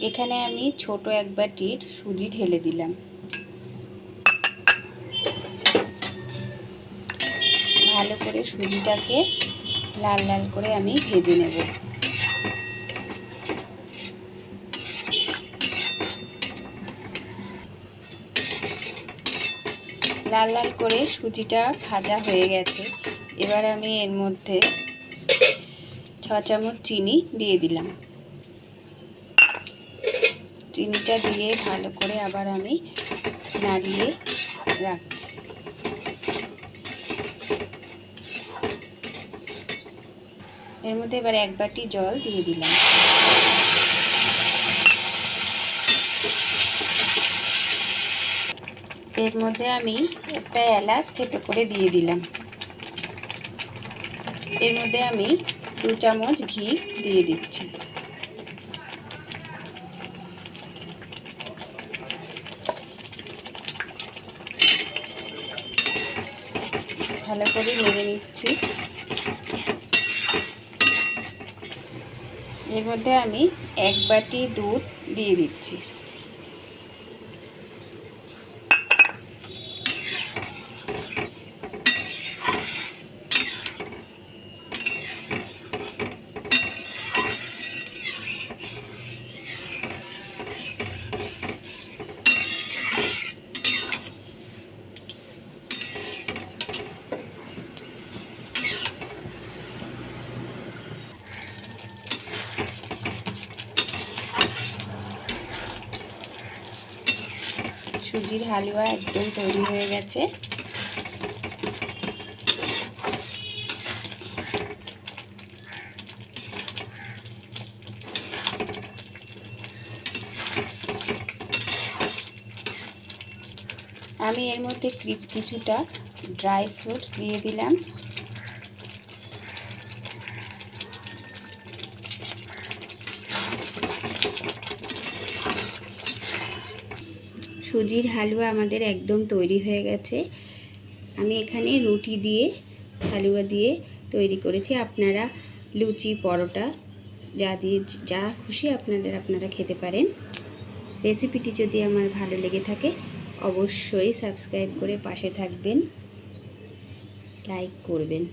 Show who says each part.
Speaker 1: এখানে আমি ছোট এক বাটির সুজি ঢেলে দিলাম। ভালো করে সুজিটাকে লাল লাল করে আমি ভেজে নেব। লাল লাল করে সুজিটা ভাজা হয়ে গেছে। এবার আমি এর মধ্যে ছ চামচ চিনি দিয়ে দিলাম। চিনিটা দিয়ে ভালো করে আবার আমি নাড়িয়ে রাখছি। এর মধ্যে এবার এক বাটি জল দিয়ে দিলাম। এর মধ্যে আমি একটা এলাচ থেতো করে দিয়ে দিলাম। এর মধ্যে আমি দু চামচ ঘি দিয়ে দিচ্ছি। ভালো করে নেড়ে নিচ্ছি। এর মধ্যে আমি এক বাটি দুধ দিয়ে দিচ্ছি। সুজির হালুয়া একদম তৈরি হয়ে গেছে। আমি এর মধ্যে কিছুটা ড্রাই ফ্রুটস দিয়ে দিলাম। সুজির হালুয়া আমাদের একদম তৈরি হয়ে গেছে। আমি এখানে রুটি দিয়ে, হালুয়া দিয়ে তৈরি করেছি। আপনারা লুচি, পরোটা, যা দিয়ে, যা খুশি আপনাদের, আপনারা খেতে পারেন। রেসিপিটি যদি আমার ভালো লেগে থাকে, অবশ্যই সাবস্ক্রাইব করে পাশে থাকবেন। লাইক করবেন।